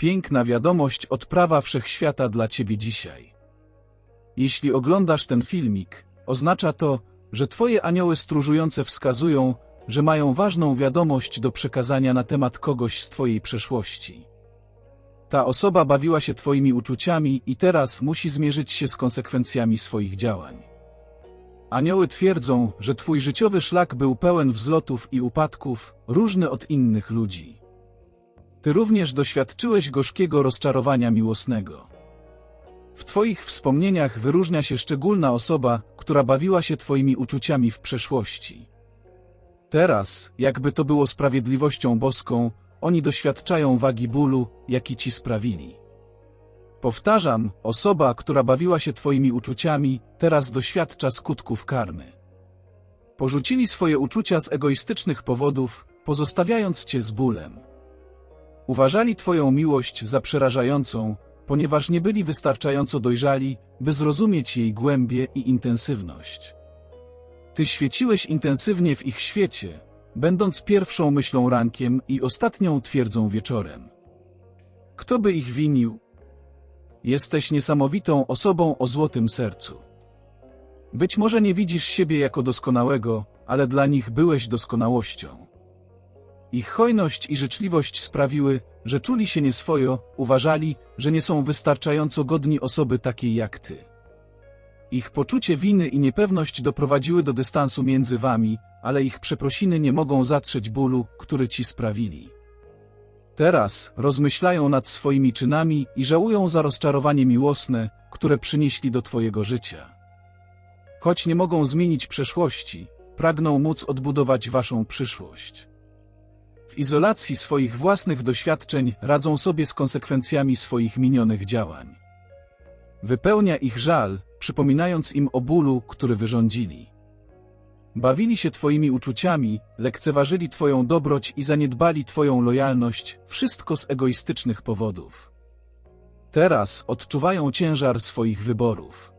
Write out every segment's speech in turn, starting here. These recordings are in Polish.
Piękna wiadomość od prawa wszechświata dla ciebie dzisiaj. Jeśli oglądasz ten filmik, oznacza to, że twoje anioły stróżujące wskazują, że mają ważną wiadomość do przekazania na temat kogoś z twojej przeszłości. Ta osoba bawiła się twoimi uczuciami i teraz musi zmierzyć się z konsekwencjami swoich działań. Anioły twierdzą, że twój życiowy szlak był pełen wzlotów i upadków, różny od innych ludzi. Ty również doświadczyłeś gorzkiego rozczarowania miłosnego. W twoich wspomnieniach wyróżnia się szczególna osoba, która bawiła się twoimi uczuciami w przeszłości. Teraz, jakby to było sprawiedliwością boską, oni doświadczają wagi bólu, jaki ci sprawili. Powtarzam, osoba, która bawiła się twoimi uczuciami, teraz doświadcza skutków karmy. Porzucili swoje uczucia z egoistycznych powodów, pozostawiając cię z bólem. Uważali twoją miłość za przerażającą, ponieważ nie byli wystarczająco dojrzali, by zrozumieć jej głębię i intensywność. Ty świeciłeś intensywnie w ich świecie, będąc pierwszą myślą rankiem i ostatnią twierdzą wieczorem. Kto by ich winił? Jesteś niesamowitą osobą o złotym sercu. Być może nie widzisz siebie jako doskonałego, ale dla nich byłeś doskonałością. Ich hojność i życzliwość sprawiły, że czuli się nieswojo, uważali, że nie są wystarczająco godni osoby takiej jak ty. Ich poczucie winy i niepewność doprowadziły do dystansu między wami, ale ich przeprosiny nie mogą zatrzeć bólu, który ci sprawili. Teraz rozmyślają nad swoimi czynami i żałują za rozczarowanie miłosne, które przynieśli do twojego życia. Choć nie mogą zmienić przeszłości, pragną móc odbudować waszą przyszłość. W izolacji swoich własnych doświadczeń radzą sobie z konsekwencjami swoich minionych działań. Wypełnia ich żal, przypominając im o bólu, który wyrządzili. Bawili się Twoimi uczuciami, lekceważyli Twoją dobroć i zaniedbali Twoją lojalność, wszystko z egoistycznych powodów. Teraz odczuwają ciężar swoich wyborów.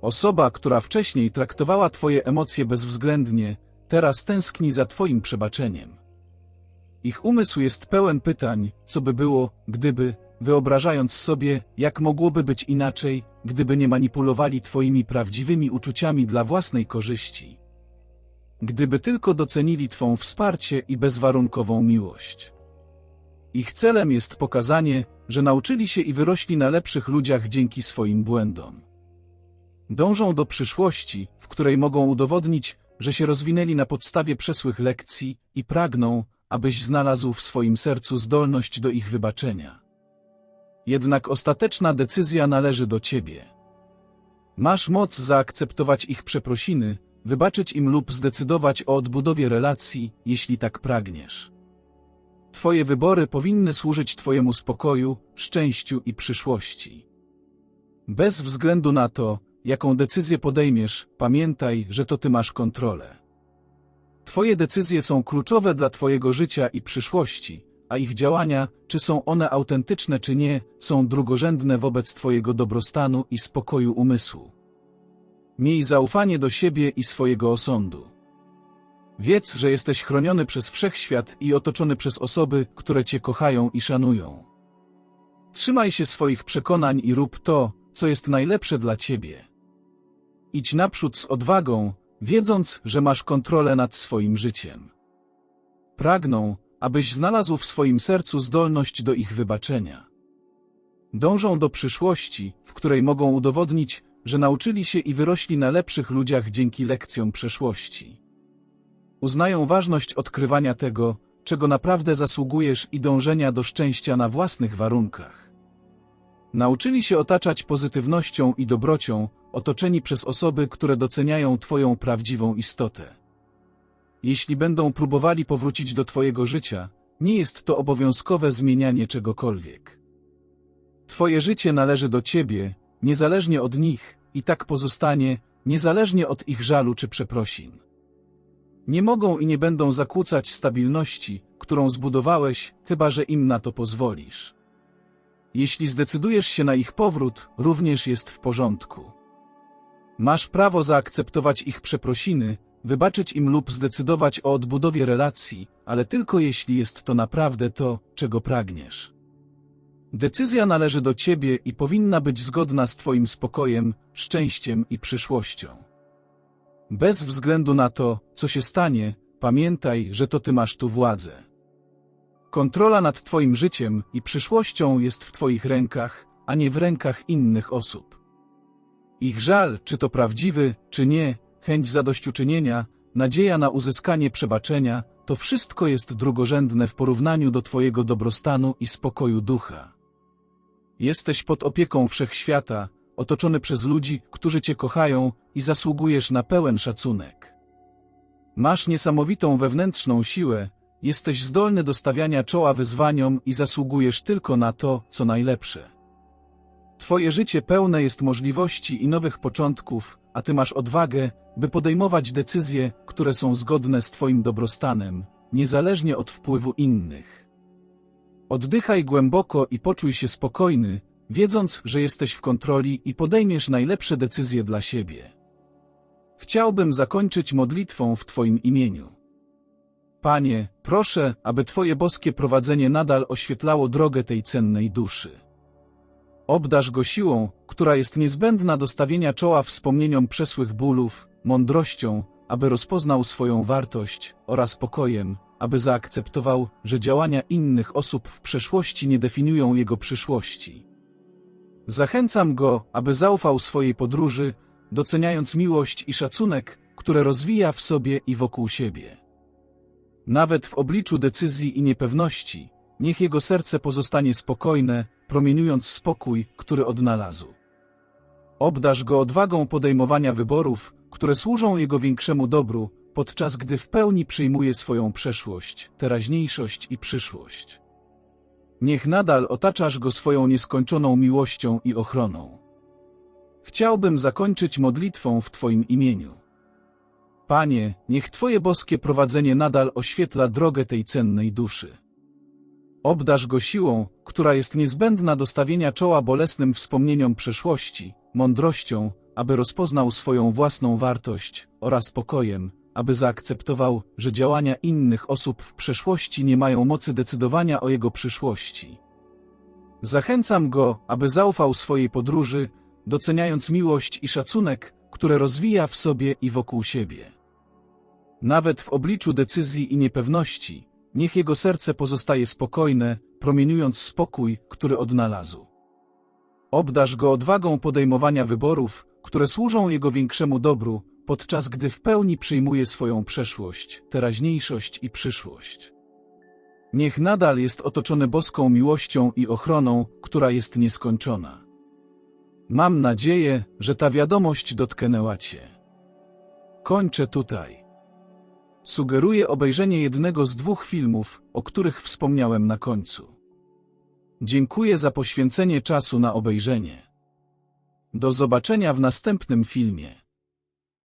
Osoba, która wcześniej traktowała Twoje emocje bezwzględnie, teraz tęskni za Twoim przebaczeniem. Ich umysł jest pełen pytań, co by było, gdyby, wyobrażając sobie, jak mogłoby być inaczej, gdyby nie manipulowali Twoimi prawdziwymi uczuciami dla własnej korzyści. Gdyby tylko docenili Twą wsparcie i bezwarunkową miłość. Ich celem jest pokazanie, że nauczyli się i wyrośli na lepszych ludziach dzięki swoim błędom. Dążą do przyszłości, w której mogą udowodnić, że się rozwinęli na podstawie przesłych lekcji i pragną, abyś znalazł w swoim sercu zdolność do ich wybaczenia. Jednak ostateczna decyzja należy do ciebie. Masz moc zaakceptować ich przeprosiny, wybaczyć im lub zdecydować o odbudowie relacji, jeśli tak pragniesz. Twoje wybory powinny służyć Twojemu spokoju, szczęściu i przyszłości. Bez względu na to, jaką decyzję podejmiesz, pamiętaj, że to Ty masz kontrolę. Twoje decyzje są kluczowe dla Twojego życia i przyszłości, a ich działania, czy są one autentyczne czy nie, są drugorzędne wobec Twojego dobrostanu i spokoju umysłu. Miej zaufanie do siebie i swojego osądu. Wiedz, że jesteś chroniony przez wszechświat i otoczony przez osoby, które Cię kochają i szanują. Trzymaj się swoich przekonań i rób to, co jest najlepsze dla Ciebie. Idź naprzód z odwagą, wiedząc, że masz kontrolę nad swoim życiem. Pragną, abyś znalazł w swoim sercu zdolność do ich wybaczenia. Dążą do przyszłości, w której mogą udowodnić, że nauczyli się i wyrośli na lepszych ludziach dzięki lekcjom przeszłości. Uznają ważność odkrywania tego, czego naprawdę zasługujesz i dążenia do szczęścia na własnych warunkach. Nauczyli się otaczać pozytywnością i dobrocią, otoczeni przez osoby, które doceniają Twoją prawdziwą istotę. Jeśli będą próbowali powrócić do Twojego życia, nie jest to obowiązkowe zmienianie czegokolwiek. Twoje życie należy do Ciebie, niezależnie od nich, i tak pozostanie, niezależnie od ich żalu czy przeprosin. Nie mogą i nie będą zakłócać stabilności, którą zbudowałeś, chyba że im na to pozwolisz. Jeśli zdecydujesz się na ich powrót, również jest w porządku. Masz prawo zaakceptować ich przeprosiny, wybaczyć im lub zdecydować o odbudowie relacji, ale tylko jeśli jest to naprawdę to, czego pragniesz. Decyzja należy do ciebie i powinna być zgodna z twoim spokojem, szczęściem i przyszłością. Bez względu na to, co się stanie, pamiętaj, że to ty masz tu władzę. Kontrola nad twoim życiem i przyszłością jest w twoich rękach, a nie w rękach innych osób. Ich żal, czy to prawdziwy, czy nie, chęć zadośćuczynienia, nadzieja na uzyskanie przebaczenia, to wszystko jest drugorzędne w porównaniu do twojego dobrostanu i spokoju ducha. Jesteś pod opieką wszechświata, otoczony przez ludzi, którzy cię kochają i zasługujesz na pełen szacunek. Masz niesamowitą wewnętrzną siłę, jesteś zdolny do stawiania czoła wyzwaniom i zasługujesz tylko na to, co najlepsze. Twoje życie pełne jest możliwości i nowych początków, a ty masz odwagę, by podejmować decyzje, które są zgodne z twoim dobrostanem, niezależnie od wpływu innych. Oddychaj głęboko i poczuj się spokojny, wiedząc, że jesteś w kontroli i podejmiesz najlepsze decyzje dla siebie. Chciałbym zakończyć modlitwą w Twoim imieniu. Panie, proszę, aby Twoje boskie prowadzenie nadal oświetlało drogę tej cennej duszy. Obdarz go siłą, która jest niezbędna do stawienia czoła wspomnieniom przesłych bólów, mądrością, aby rozpoznał swoją wartość, oraz pokojem, aby zaakceptował, że działania innych osób w przeszłości nie definiują jego przyszłości. Zachęcam go, aby zaufał swojej podróży, doceniając miłość i szacunek, które rozwija w sobie i wokół siebie. Nawet w obliczu decyzji i niepewności, niech jego serce pozostanie spokojne, promieniując spokój, który odnalazł. Obdarz go odwagą podejmowania wyborów, które służą jego większemu dobru, podczas gdy w pełni przyjmuje swoją przeszłość, teraźniejszość i przyszłość. Niech nadal otaczasz go swoją nieskończoną miłością i ochroną. Chciałbym zakończyć modlitwą w Twoim imieniu. Panie, niech Twoje boskie prowadzenie nadal oświetla drogę tej cennej duszy. Obdarz go siłą, która jest niezbędna do stawienia czoła bolesnym wspomnieniom przeszłości, mądrością, aby rozpoznał swoją własną wartość, oraz pokojem, aby zaakceptował, że działania innych osób w przeszłości nie mają mocy decydowania o jego przyszłości. Zachęcam go, aby zaufał swojej podróży, doceniając miłość i szacunek, które rozwija w sobie i wokół siebie. Nawet w obliczu decyzji i niepewności, niech jego serce pozostaje spokojne, promieniując spokój, który odnalazł. Obdarz go odwagą podejmowania wyborów, które służą jego większemu dobru, podczas gdy w pełni przyjmuje swoją przeszłość, teraźniejszość i przyszłość. Niech nadal jest otoczony boską miłością i ochroną, która jest nieskończona. Mam nadzieję, że ta wiadomość dotknęła Cię. Kończę tutaj. Sugeruję obejrzenie jednego z dwóch filmów, o których wspomniałem na końcu. Dziękuję za poświęcenie czasu na obejrzenie. Do zobaczenia w następnym filmie.